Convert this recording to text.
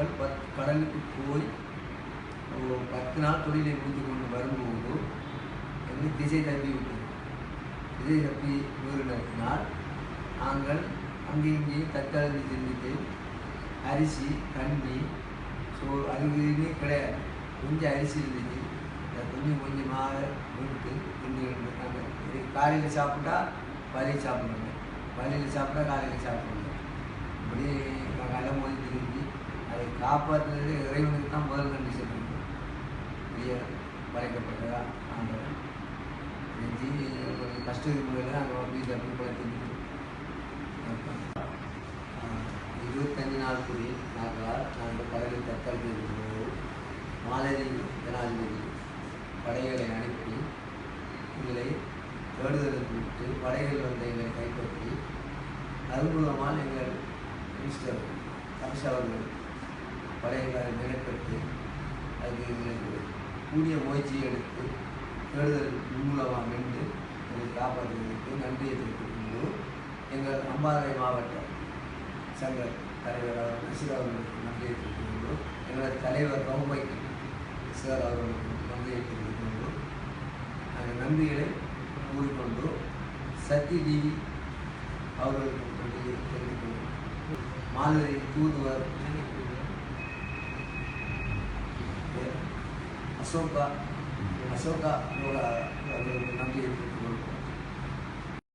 நாங்கள் பத் கடலுக்கு போய் பத்து நாள் தொழிலை முடித்து கொண்டு வரும்போது எங்களுக்கு திசை தம்பி விட்டது திசை தப்பி வீறினத்தினால் நாங்கள் அங்கேயும் இங்கேயும் தற்காலத்தில் செஞ்சுட்டு அரிசி கண்ணி ஸோ அதுக்கு இதுவுமே கிடையாது. கொஞ்சம் அரிசி இருந்துச்சு. அதை கொஞ்சம் கொஞ்சமாக விட்டு திண்டு நாங்கள். காலையில் சாப்பிட்டா வலையில் சாப்பிடணும் வலையில் சாப்பிட்டா காலையில் சாப்பிடணும் இப்படி நாங்கள் அலமோதி திரும்பி அதை காப்பாற்றுறது இறைவனுக்கு தான் முதல் நன்றி சொல்லணும் பெரிய படைக்கப்பட்டதா? ஆண்டவன் செஞ்சு ஒரு கஷ்ட முறையில் நாங்கள் வீட்டில் அப்படி குழந்தை இருபத்தஞ்சு நாள் நாங்கள் நாங்கள் பதவி தற்கால் மாலதி ஜனாதிபதி படைகளை அனுப்பி எங்களை தேடுதலுக்கு விட்டு படைகள் வந்த எங்களை கைப்பற்றி அற்புதமான எங்கள் மினிஸ்டர் அமித்ஷா அவர்கள் படைகளை மெனக்கெட்டு அது கூடிய முயற்சியை எடுத்து தேடுதல் மூலமாக வென்று எங்களை காப்பாற்றுவதற்கு நன்றியை தெரிவித்துக்கொண்டு எங்கள் அம்பாறை மாவட்ட சங்க தலைவர் அவர் நசீர் அவர்களுக்கு நன்றியை தெரிவித்துக்கொண்டு எங்களது தலைவர் ரவுபை சார் அவர்களுக்கு நன்றியை தெரிவித்துக்கொண்டு நாங்கள் நன்றிகளை கூறிக்கொண்டு சத்தி டிவி அவர்களுக்கு நன்றியை தெரிவித்துக்கொண்டு மாதிரி தூதுவர் அசோகா அசோகா அவர்களுக்கு நன்றியை தெரிவித்துக்கொண்டு